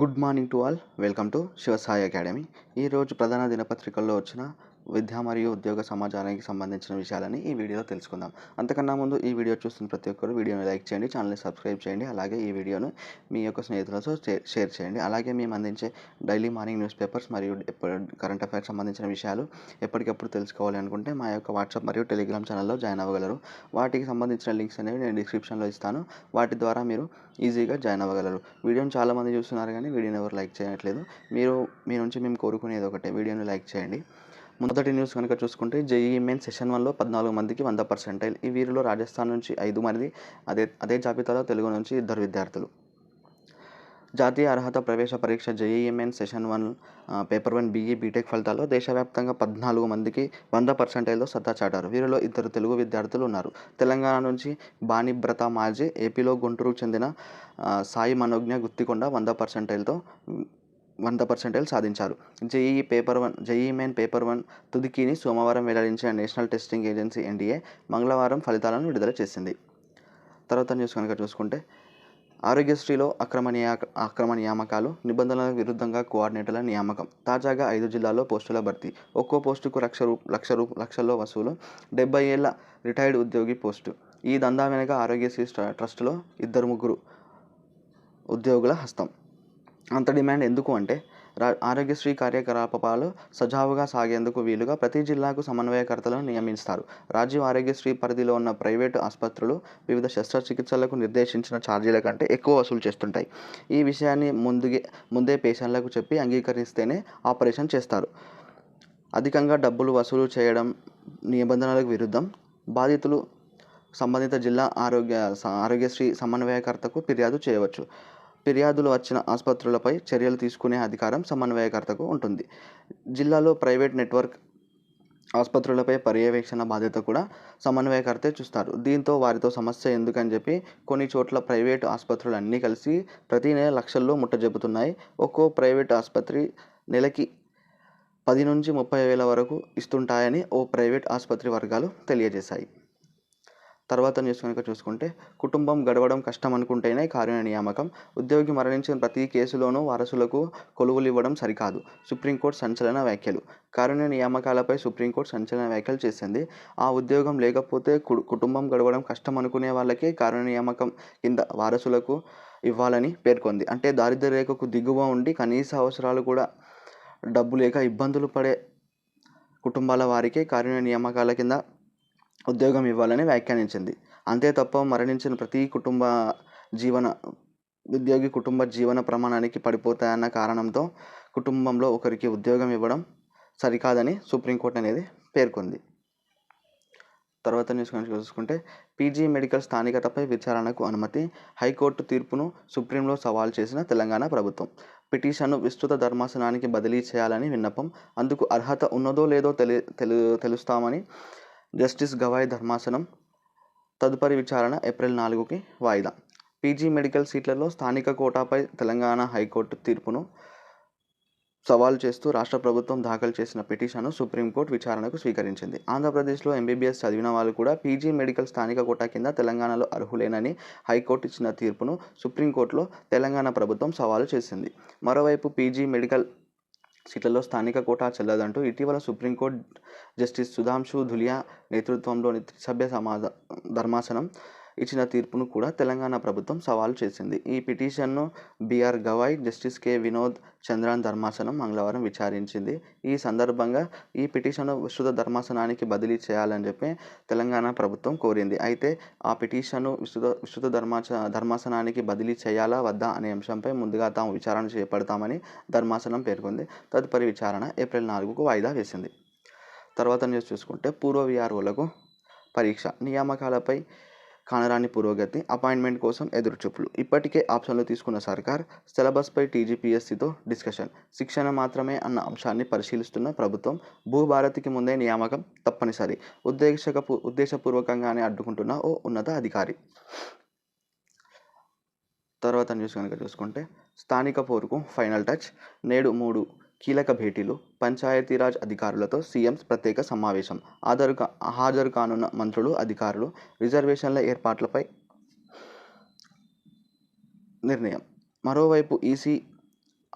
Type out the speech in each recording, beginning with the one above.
Good morning to all. Welcome to Shivasai academy. ఈరోజు ప్రధాన దినపత్రికల్లో వచ్చిన విద్య మరియు ఉద్యోగ సమాచారానికి సంబంధించిన విషయాలని ఈ వీడియోలో తెలుసుకుందాం. అంతకన్నా ముందు ఈ వీడియో చూస్తున్న ప్రతి ఒక్కరు వీడియోని లైక్ చేయండి ఛానల్ని సబ్స్క్రైబ్ చేయండి అలాగే ఈ వీడియోను మీ యొక్క స్నేహితులతో షేర్ చేయండి. అలాగే మేము అందించే డైలీ మార్నింగ్ న్యూస్ పేపర్స్ మరియు కరెంట్ అఫైర్స్ సంబంధించిన విషయాలు ఎప్పటికప్పుడు తెలుసుకోవాలి అనుకుంటే మా యొక్క వాట్సాప్ మరియు టెలిగ్రామ్ ఛానల్లో జాయిన్ అవ్వగలరు. వాటికి సంబంధించిన లింక్స్ అనేవి నేను డిస్క్రిప్షన్లో ఇస్తాను. వాటి ద్వారా మీరు ఈజీగా జాయిన్ అవ్వగలరు. వీడియోని చాలామంది చూస్తున్నారు కానీ వీడియోని ఎవరు లైక్ చేయట్లేదు. మీరు మీ నుంచి మేము కోరుకునేది ఒకటే వీడియోని లైక్ చేయండి. మొదటి న్యూస్ కనుక చూసుకుంటే జేఈ మెయిన్ సెషన్ వన్లో పద్నాలుగు మందికి వంద పర్సెంటైల్ ఈ వీరిలో రాజస్థాన్ నుంచి ఐదు మంది అదే అదే జాబితాలో తెలుగు నుంచి ఇద్దరు విద్యార్థులు. జాతీయ అర్హత ప్రవేశ పరీక్ష JEE Main session one paper one BE BTech ఫలితాల్లో దేశవ్యాప్తంగా పద్నాలుగు మందికి వంద పర్సెంటైల్లో సత్తా చాటారు. వీరిలో ఇద్దరు తెలుగు విద్యార్థులు ఉన్నారు. తెలంగాణ నుంచి బాణిబ్రత మాజీ ఏపీలో గుంటూరుకు చెందిన సాయి మనోజ్ఞ గుత్తికొండ వంద పర్సెంటైల్తో వంద పర్సెంటైల్ సాధించారు. JEE paper one JEE main paper one తుదికీని సోమవారం వెల్లడించిన నేషనల్ టెస్టింగ్ ఏజెన్సీ ఎన్డీఏ మంగళవారం ఫలితాలను విడుదల చేసింది. తర్వాత న్యూస్ కనుక చూసుకుంటే ఆరోగ్యశ్రీలో అక్రమ నియా అక్రమ నియామకాలు నిబంధనలకు విరుద్ధంగా కోఆర్డినేటర్ల నియామకం తాజాగా ఐదు జిల్లాల్లో పోస్టుల భర్తీ ఒక్కో పోస్టుకు లక్ష రూ లక్ష రూ లక్షల్లో వసూలు డెబ్బై ఏళ్ళ రిటైర్డ్ ఉద్యోగి పోస్టు. ఈ దందా వెనుక ఆరోగ్యశ్రీ ట్ర- ట్రస్టులో ఇద్దరు ముగ్గురు ఉద్యోగుల హస్తం. అంత డిమాండ్ ఎందుకు అంటే రా ఆరోగ్యశ్రీ కార్యకలాపాలు సజావుగా సాగేందుకు వీలుగా ప్రతి జిల్లాకు సమన్వయకర్తలను నియమిస్తారు. రాజీవ్ ఆరోగ్యశ్రీ పరిధిలో ఉన్న ప్రైవేటు ఆసుపత్రులు వివిధ శస్త్రచికిత్సలకు నిర్దేశించిన ఛార్జీల కంటే ఎక్కువ వసూలు చేస్తుంటాయి. ఈ విషయాన్ని ముందుగే ముందే పేషెంట్లకు చెప్పి అంగీకరిస్తేనే ఆపరేషన్ చేస్తారు. అధికంగా డబ్బులు వసూలు చేయడం నిబంధనలకు విరుద్ధం. బాధితులు సంబంధిత జిల్లా ఆరోగ్య స- ఆరోగ్యశ్రీ సమన్వయకర్తకు ఫిర్యాదు చేయవచ్చు. ఫిర్యాదులు వచ్చిన ఆసుపత్రులపై చర్యలు తీసుకునే అధికారం సమన్వయకర్తకు ఉంటుంది. జిల్లాలో ప్రైవేట్ నెట్వర్క్ ఆసుపత్రులపై పర్యవేక్షణ బాధ్యత కూడా సమన్వయకర్తే చూస్తారు. దీంతో వారితో సమస్య ఎందుకని చెప్పి కొన్ని చోట్ల ప్రైవేట్ ఆసుపత్రులు అన్నీ కలిసి ప్రతి నెల లక్షల్లో ముట్టజెపుతున్నాయి ఒక్కో ప్రైవేట్ ఆసుపత్రి నెలకి పది నుంచి ముప్పై వేల వరకు ఇస్తుంటాయని ఓ ప్రైవేట్ ఆసుపత్రి వర్గాలు తెలియజేశాయి. తర్వాత న్యూస్ కనుక చూసుకుంటే కుటుంబం గడవడం కష్టం అనుకుంటేనే కారుణ్య నియామకం. ఉద్యోగి మరణించిన ప్రతి కేసులోనూ వారసులకు కొలువులు ఇవ్వడం సరికాదు. సుప్రీంకోర్టు సంచలన వ్యాఖ్యలు. కారుణ్య నియామకాలపై సుప్రీంకోర్టు సంచలన వ్యాఖ్యలు చేసింది. ఆ ఉద్యోగం లేకపోతే కు- కుటుంబం గడవడం కష్టం అనుకునే వాళ్ళకే కారుణ్య నియామకం కింద వారసులకు ఇవ్వాలని పేర్కొంది. అంటే దారిద్ర్య రేఖకు దిగువ ఉండి కనీస అవసరాలు కూడా డబ్బు లేక ఇబ్బందులు పడే కుటుంబాల వారికే కారుణ్య నియామకాల కింద ఉద్యోగం ఇవ్వాలని వ్యాఖ్యానించింది. అంతే తప్ప మరణించిన ప్రతి కుటుంబ జీవన ఉద్యోగి కుటుంబ జీవన ప్రమాణానికి పడిపోతాయన్న కారణంతో కుటుంబంలో ఒకరికి ఉద్యోగం ఇవ్వడం సరికాదని సుప్రీంకోర్టు అనేది పేర్కొంది. తర్వాత న్యూస్ కనుక చూసుకుంటే పీజీ మెడికల్ స్థానికతపై విచారణకు అనుమతి హైకోర్టు తీర్పును సుప్రీంలో సవాల్ చేసిన తెలంగాణ ప్రభుత్వం. పిటిషన్ను విస్తృత ధర్మాసనానికి బదిలీ చేయాలని విన్నపం అందుకు అర్హత ఉన్నదో లేదో తెలి తెలు తెలుస్తామని జస్టిస్ గవాయ్ ధర్మాసనం తదుపరి విచారణ ఏప్రిల్ నాలుగుకి వాయిదా. పీజీ మెడికల్ సీట్లలో స్థానిక కోటాపై తెలంగాణ హైకోర్టు తీర్పును సవాల్ చేస్తూ రాష్ట్ర ప్రభుత్వం దాఖలు చేసిన పిటిషన్ను సుప్రీంకోర్టు విచారణకు స్వీకరించింది. ఆంధ్రప్రదేశ్లో ఎంబీబీఎస్ చదివిన వాళ్ళు కూడా పీజీ మెడికల్ స్థానిక కోటా కింద తెలంగాణలో అర్హులేనని హైకోర్టు ఇచ్చిన తీర్పును సుప్రీంకోర్టులో తెలంగాణ ప్రభుత్వం సవాలు చేసింది. మరోవైపు పీజీ మెడికల్ సీట్లలో స్థానిక కోటా చెల్లదంటూ ఇటీవల సుప్రీంకోర్టు జస్టిస్ సుధాంశు ధులియా నేతృత్వంలోని త్రిసభ్య సమాధ ధర్మాసనం ఇచ్చిన తీర్పును కూడా తెలంగాణ ప్రభుత్వం సవాల్ చేసింది. ఈ పిటిషన్ను BR Gavai justice K. Vinod Chandran ధర్మాసనం మంగళవారం విచారించింది. ఈ సందర్భంగా ఈ పిటిషన్ను విస్తృత ధర్మాసనానికి బదిలీ చేయాలని చెప్పి తెలంగాణ ప్రభుత్వం కోరింది. అయితే ఆ పిటిషన్ను విస్తృత విస్తృత ధర్మాచ ధర్మాసనానికి బదిలీ చేయాలా వద్దా అనే అంశంపై ముందుగా తాము విచారణ చేపడతామని ధర్మాసనం పేర్కొంది. తదుపరి విచారణ ఏప్రిల్ నాలుగుకు వాయిదా వేసింది. తర్వాత న్యూస్ చూసుకుంటే పూర్వ విఆర్ఓలకు పరీక్ష నియామకాలపై కానరాని పురోగతి అపాయింట్మెంట్ కోసం ఎదురుచూపులు. ఇప్పటికే ఆప్షన్లు తీసుకున్న సర్కార్ సిలబస్పై టీజీపీఎస్సీతో డిస్కషన్. శిక్షణ మాత్రమే అన్న అంశాన్ని పరిశీలిస్తున్న ప్రభుత్వం భూభారతికి ముందే నియామకం తప్పనిసరి. ఉద్దేశక ఉద్దేశపూర్వకంగానే అడ్డుకుంటున్న ఓ ఉన్నత అధికారి. తర్వాత న్యూస్ కనుక చూసుకుంటే స్థానిక పోరుకు ఫైనల్ టచ్ నేడు మూడు కీలక భేటీలు పంచాయతీరాజ్ అధికారులతో సీఎం ప్రత్యేక సమావేశం. ఆధారు కా హాజరు కానున్న మంత్రులు అధికారులు రిజర్వేషన్ల ఏర్పాట్లపై నిర్ణయం. మరోవైపు ఈసీ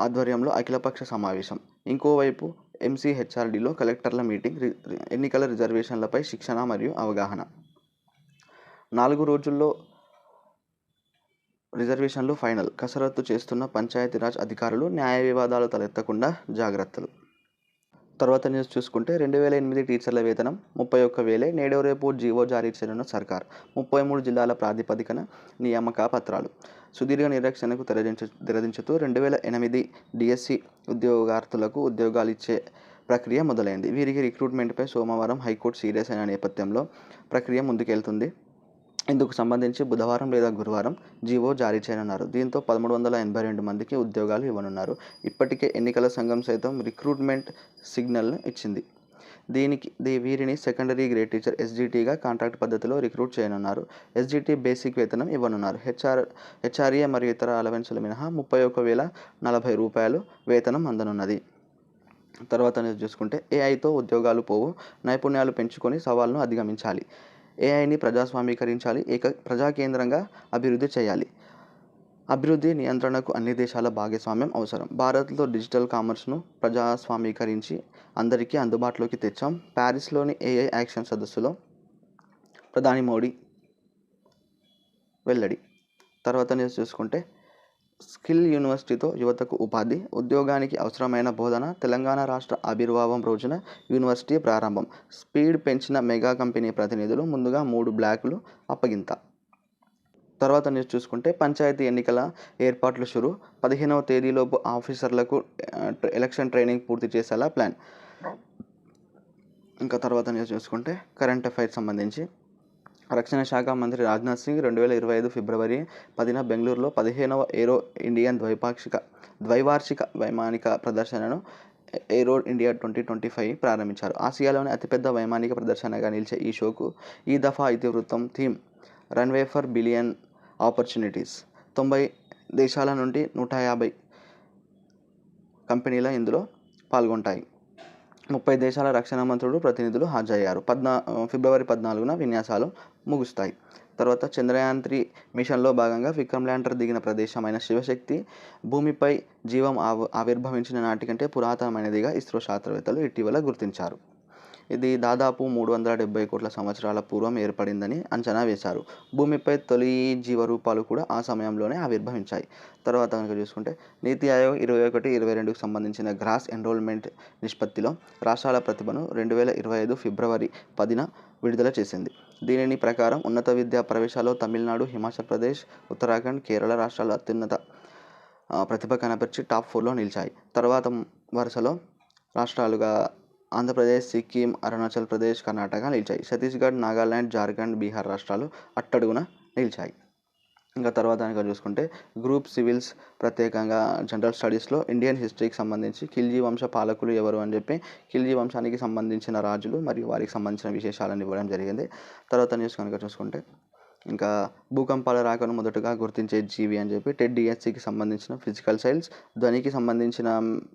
ఆధ్వర్యంలో అఖిలపక్ష సమావేశం. ఇంకోవైపు ఎంసీహెచ్ఆర్డీలో కలెక్టర్ల మీటింగ్ రి- ఎన్నికల రిజర్వేషన్లపై శిక్షణ మరియు అవగాహన. నాలుగు రోజుల్లో రిజర్వేషన్లు ఫైనల్. కసరత్తు చేస్తున్న పంచాయతీరాజ్ అధికారులు న్యాయ వివాదాలు తలెత్తకుండా జాగ్రత్తలు. తర్వాత న్యూస్ చూసుకుంటే రెండు వేల ఎనిమిది టీచర్ల వేతనం ముప్పై ఒక్క వేలే నేడు రేపు జీవో జారీ చేయనున్న సర్కార్. ముప్పై మూడు జిల్లాల ప్రాతిపదికన నియామక పత్రాలు. సుదీర్ఘ నిరీక్షణకు తెరదించు తెరదించుతూ రెండు వేల ఎనిమిది డిఎస్సి ఉద్యోగార్థులకు ఉద్యోగాలు ఇచ్చే ప్రక్రియ మొదలైంది. వీరికి రిక్రూట్మెంట్పై సోమవారం హైకోర్టు సీరియస్ అయిన నేపథ్యంలో ప్రక్రియ ముందుకెళ్తుంది. ఇందుకు సంబంధించి బుధవారం లేదా గురువారం జీవో జారీ చేయనున్నారు. దీంతో పదమూడు వందల ఎనభై రెండు మందికి ఉద్యోగాలు ఇవ్వనున్నారు. ఇప్పటికే ఎన్నికల సంఘం సైతం రిక్రూట్మెంట్ సిగ్నల్ను ఇచ్చింది. దీనికి దీ వీరిని సెకండరీ గ్రేడ్ టీచర్ ఎస్జిటిగా కాంట్రాక్ట్ పద్ధతిలో రిక్రూట్ చేయనున్నారు. ఎస్జిటి బేసిక్ వేతనం ఇవ్వనున్నారు. హెచ్ఆర్ హెచ్ఆర్ఏ మరియు ఇతర అలవెన్సుల మినహా ముప్పై ఒక వేల నలభై రూపాయలు వేతనం అందనున్నది. తర్వాత చూసుకుంటే ఏఐతో ఉద్యోగాలు పోవు నైపుణ్యాలు పెంచుకొని సవాళ్ళను అధిగమించాలి. ఏఐని ప్రజాస్వామీకరించాలి ఏక ప్రజాకేంద్రంగా అభివృద్ధి చేయాలి. అభివృద్ధి నియంత్రణకు అన్ని దేశాల భాగస్వామ్యం అవసరం. భారత్లో డిజిటల్ కామర్స్ను ప్రజాస్వామీకరించి అందరికీ అందుబాటులోకి తెచ్చాం. ప్యారిస్లోని ఏఐ యాక్షన్ సదస్సులో ప్రధాని మోడీ వెల్లడి. తర్వాత న్యూస్ చూసుకుంటే స్కిల్ యూనివర్సిటీతో యువతకు ఉపాధి ఉద్యోగానికి అవసరమైన బోధన తెలంగాణ రాష్ట్ర ఆవిర్భావం రోజున యూనివర్సిటీ ప్రారంభం. స్పీడ్ పెంచిన మెగా కంపెనీ ప్రతినిధులు ముందుగా మూడు బ్లాక్లు అప్పగింత. తర్వాత న్యూస్ చూసుకుంటే పంచాయతీ ఎన్నికల ఏర్పాట్లు షురు. పదిహేనవ తేదీలోపు ఆఫీసర్లకు ఎలక్షన్ ట్రైనింగ్ పూర్తి చేసేలా ప్లాన్. ఇంకా తర్వాత న్యూస్ చూసుకుంటే కరెంట్ అఫైర్స్ సంబంధించి రక్షణ శాఖ మంత్రి రాజ్నాథ్ సింగ్ రెండు వేల ఇరవై ఐదు ఫిబ్రవరి పదిన బెంగళూరులో పదిహేనవ ఏరో ఇండియన్ ద్వైపాక్షిక ద్వైవార్షిక వైమానిక ప్రదర్శనను aero India twenty twenty five ప్రారంభించారు. ఆసియాలోని అతిపెద్ద వైమానిక ప్రదర్శనగా నిలిచే ఈ షోకు ఈ దఫా ఇతివృత్తం theme runway for billion opportunities. తొంభై దేశాల నుండి నూట యాభై కంపెనీల ఇందులో పాల్గొంటాయి. ముప్పై దేశాల రక్షణ మంత్రులు ప్రతినిధులు హాజరయ్యారు. పద్నా ఫిబ్రవరి పద్నాలుగున విన్యాసాలు ముగుస్తాయి. తర్వాత చంద్రయాన్ త్రీ మిషన్లో భాగంగా విక్రమ్ ల్యాండర్ దిగిన ప్రదేశమైన శివశక్తి భూమిపై జీవం ఆవిర్భవించిన ఆవిర్భవించిన నాటికంటే పురాతనమైనదిగా ఇస్రో శాస్త్రవేత్తలు ఇటీవల గుర్తించారు. ఇది దాదాపు మూడు వందల డెబ్బై కోట్ల సంవత్సరాల పూర్వం ఏర్పడిందని అంచనా వేశారు. భూమిపై తొలి జీవరూపాలు కూడా ఆ సమయంలోనే ఆవిర్భవించాయి. తర్వాత కనుక చూసుకుంటే నీతి ఆయోగ్ ఇరవై ఒకటి ఇరవై రెండుకు సంబంధించిన గ్రాస్ ఎన్రోల్మెంట్ నిష్పత్తిలో రాష్ట్రాల ప్రతిభను రెండు వేల ఇరవై ఐదు ఫిబ్రవరి పదిన విడుదల చేసింది. దీనిని ప్రకారం ఉన్నత విద్యా ప్రవేశాల్లో తమిళనాడు హిమాచల్ ప్రదేశ్ ఉత్తరాఖండ్ కేరళ రాష్ట్రాలు అత్యున్నత ప్రతిభ కనపరిచి టాప్ ఫోర్లో నిలిచాయి. తర్వాత వరుసలో రాష్ట్రాలుగా ఆంధ్రప్రదేశ్ సిక్కిం అరుణాచల్ ప్రదేశ్ కర్ణాటక నిలిచాయి. ఛత్తీస్గఢ్ నాగాల్యాండ్ జార్ఖండ్ బీహార్ రాష్ట్రాలు అట్టడుగున నిలిచాయి. ఇంకా తర్వాత కనుక చూసుకుంటే గ్రూప్ సివిల్స్ ప్రత్యేకంగా జనరల్ స్టడీస్లో ఇండియన్ హిస్టరీకి సంబంధించి ఖిల్జీ వంశ పాలకులు ఎవరు అని చెప్పి ఖిల్జీ వంశానికి సంబంధించిన రాజులు మరియు వారికి సంబంధించిన విశేషాలను ఇవ్వడం జరిగింది. తర్వాత న్యూస్ కనుక చూసుకుంటే ఇంకా భూకంపాల రాకను మొదటగా గుర్తించే జీవి అని చెప్పి టెడ్ డిఎస్సికి సంబంధించిన ఫిజికల్ సైన్స్ ధ్వనికి సంబంధించిన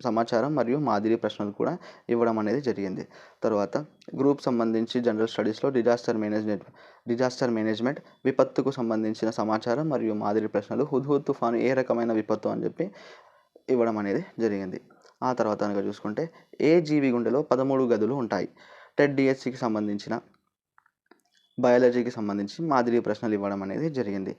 సమాచారం మరియు మాదిరి ప్రశ్నలు కూడా ఇవ్వడం అనేది జరిగింది. తర్వాత గ్రూప్ సంబంధించి జనరల్ స్టడీస్లో డిజాస్టర్ మేనేజ్మెంట్ డిజాస్టర్ మేనేజ్మెంట్ విపత్తుకు సంబంధించిన సమాచారం మరియు మాదిరి ప్రశ్నలు హుద్హుద్ తుఫాను ఏ రకమైన విపత్తు అని చెప్పి ఇవ్వడం అనేది జరిగింది. ఆ తర్వాత కనుక చూసుకుంటే ఏ జీవి గుండెలో పదమూడు గదులు ఉంటాయి? టెడ్ డిఎస్సికి సంబంధించిన బయాలజీకి సంబంధించి మాదిరి ప్రశ్నలు ఇవ్వడం అనేది జరిగింది.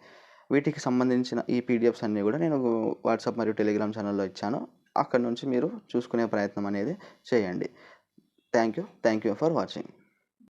వీటికి సంబంధించిన ఈ పీడిఎఫ్స్ అన్నీ కూడా నేను వాట్సాప్ మరియు టెలిగ్రామ్ ఛానల్లో ఇచ్చాను. అక్కడ నుంచి మీరు చూసుకునే ప్రయత్నం అనేది చేయండి. Thank you. Thank you for watching.